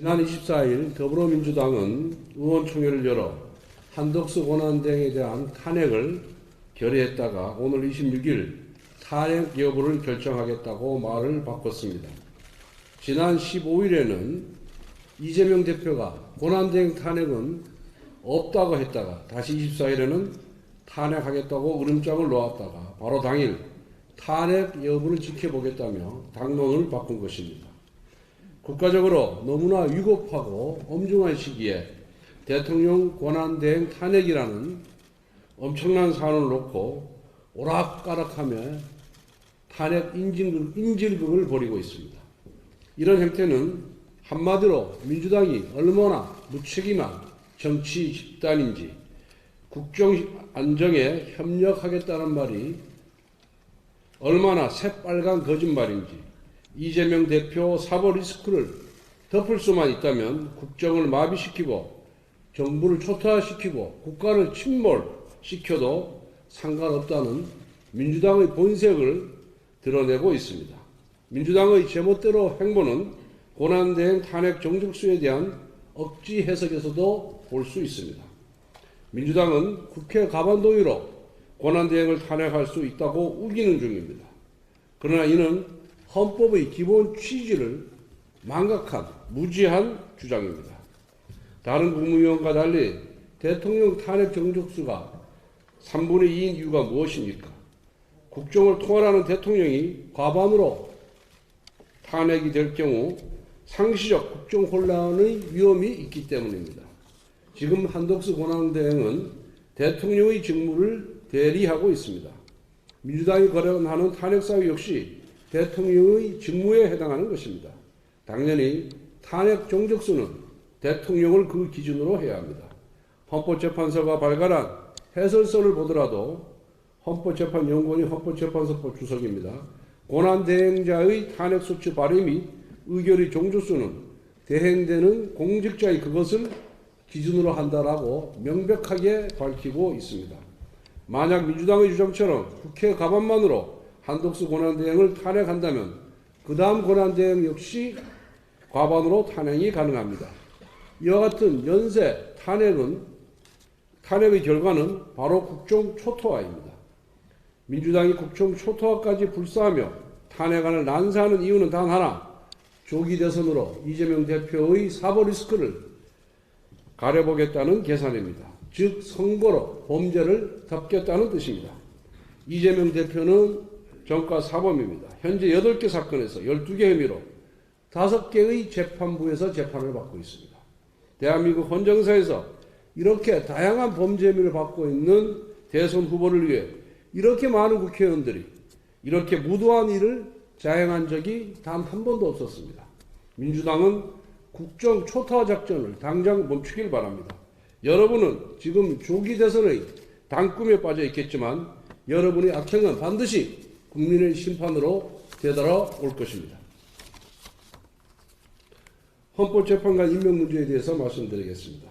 지난 24일 더불어민주당은 의원총회를 열어 한덕수 권한대행에 대한 탄핵을 결의했다가 오늘 26일 탄핵 여부를 결정하겠다고 말을 바꿨습니다. 지난 15일에는 이재명 대표가 권한대행 탄핵은 없다고 했다가 다시 24일에는 탄핵하겠다고 으름장을 놓았다가 바로 당일 탄핵 여부를 지켜보겠다며 당론을 바꾼 것입니다. 국가적으로 너무나 위급하고 엄중한 시기에 대통령 권한대행 탄핵이라는 엄청난 사안을 놓고 오락가락하며 탄핵 인질극, 인질극을 벌이고 있습니다. 이런 행태는 한마디로 민주당이 얼마나 무책임한 정치 집단인지 국정 안정에 협력하겠다는 말이 얼마나 새빨간 거짓말인지 이재명 대표 사법 리스크를 덮을 수만 있다면 국정을 마비시키고 정부를 초토화시키고 국가를 침몰시켜도 상관없다는 민주당의 본색을 드러내고 있습니다. 민주당의 제멋대로 행보는 고난대행 탄핵 정족수에 대한 억지 해석에서도 볼 수 있습니다. 민주당은 국회 가반도의로 고난대행을 탄핵할 수 있다고 우기는 중입니다. 그러나 이는 헌법의 기본 취지를 망각한 무지한 주장입니다. 다른 국무위원과 달리 대통령 탄핵 정족수가 3분의 2인 이유가 무엇입니까? 국정을 통할하는 대통령이 과반으로 탄핵이 될 경우 상시적 국정 혼란의 위험이 있기 때문입니다. 지금 한덕수 권한대행은 대통령의 직무를 대리하고 있습니다. 민주당이 거론하는 탄핵 사유 역시 대통령의 직무에 해당하는 것입니다. 당연히 탄핵 정적수는 대통령을 그 기준으로 해야 합니다. 헌법재판소가 발간한 해설서를 보더라도 헌법재판연구원이 헌법재판소법 주석입니다. 고난대행자의 탄핵소추 발의 및 의결의 종주수는 대행되는 공직자의 그것을 기준으로 한다라고 명백하게 밝히고 있습니다. 만약 민주당의 주장처럼 국회 가반만으로 한독수 권한대행을 탄핵한다면 그 다음 권한대행 역시 과반으로 탄핵이 가능합니다. 이와 같은 연쇄 탄핵은 탄핵의 결과는 바로 국정 초토화입니다. 민주당이 국정 초토화까지 불사하며 탄핵안을 난사하는 이유는 단 하나 조기 대선으로 이재명 대표의 사법 리스크를 가려보겠다는 계산입니다. 즉 선거로 범죄를 덮겠다는 뜻입니다. 이재명 대표는 정가 사범입니다. 현재 8개 사건에서 12개 혐의로 5개의 재판부에서 재판을 받고 있습니다. 대한민국 헌정사에서 이렇게 다양한 범죄 혐의를 받고 있는 대선 후보를 위해 이렇게 많은 국회의원들이 이렇게 무도한 일을 자행한 적이 단 한 번도 없었습니다. 민주당은 국정 초토화 작전을 당장 멈추길 바랍니다. 여러분은 지금 조기 대선의 단꿈에 빠져 있겠지만 여러분의 악행은 반드시 국민의 심판으로 되돌아올 것입니다. 헌법재판관 임명 문제에 대해서 말씀드리겠습니다.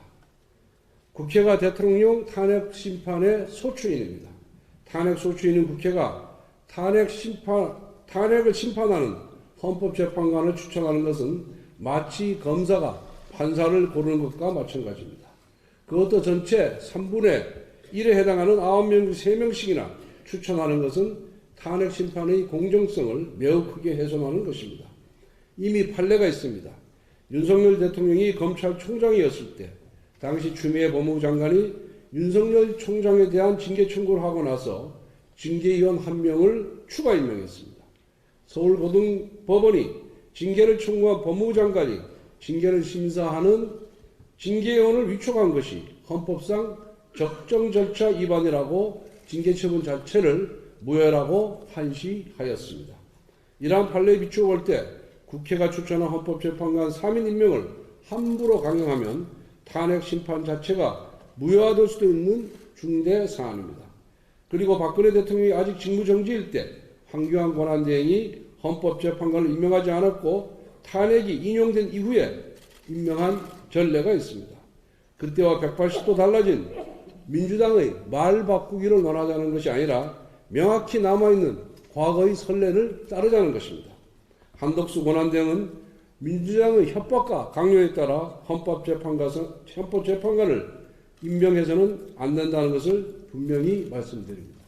국회가 대통령 탄핵 심판의 소추인입니다. 탄핵 소추인인 국회가 탄핵 심판, 탄핵을 심판하는 헌법재판관을 추천하는 것은 마치 검사가 판사를 고르는 것과 마찬가지입니다. 그것도 전체 3분의 1에 해당하는 9명, 3명씩이나 추천하는 것은 탄핵 심판의 공정성을 매우 크게 훼손하는 것입니다. 이미 판례가 있습니다. 윤석열 대통령이 검찰총장이었을 때 당시 추미애 법무부 장관이 윤석열 총장에 대한 징계 청구를 하고 나서 징계위원 한 명을 추가 임명했습니다. 서울고등법원이 징계를 청구한 법무부 장관이 징계를 심사하는 징계위원을 위촉한 것이 헌법상 적정 절차 위반이라고 징계 처분 자체를 무효라고 판시하였습니다. 이러한 판례에 비추어 볼 때 국회가 추천한 헌법재판관 3인 임명을 함부로 강행하면 탄핵 심판 자체가 무효화될 수도 있는 중대 사안입니다. 그리고 박근혜 대통령이 아직 직무정지일 때 황교안 권한대행이 헌법재판관을 임명하지 않았고 탄핵이 인용된 이후에 임명한 전례가 있습니다. 그때와 180도 달라진 민주당의 말 바꾸기를 원하자는 것이 아니라 명확히 남아있는 과거의 선례를 따르자는 것입니다. 한덕수 권한대행은 민주당의 협박과 강요에 따라 헌법재판관, 헌법재판관을 임명해서는 안 된다는 것을 분명히 말씀드립니다.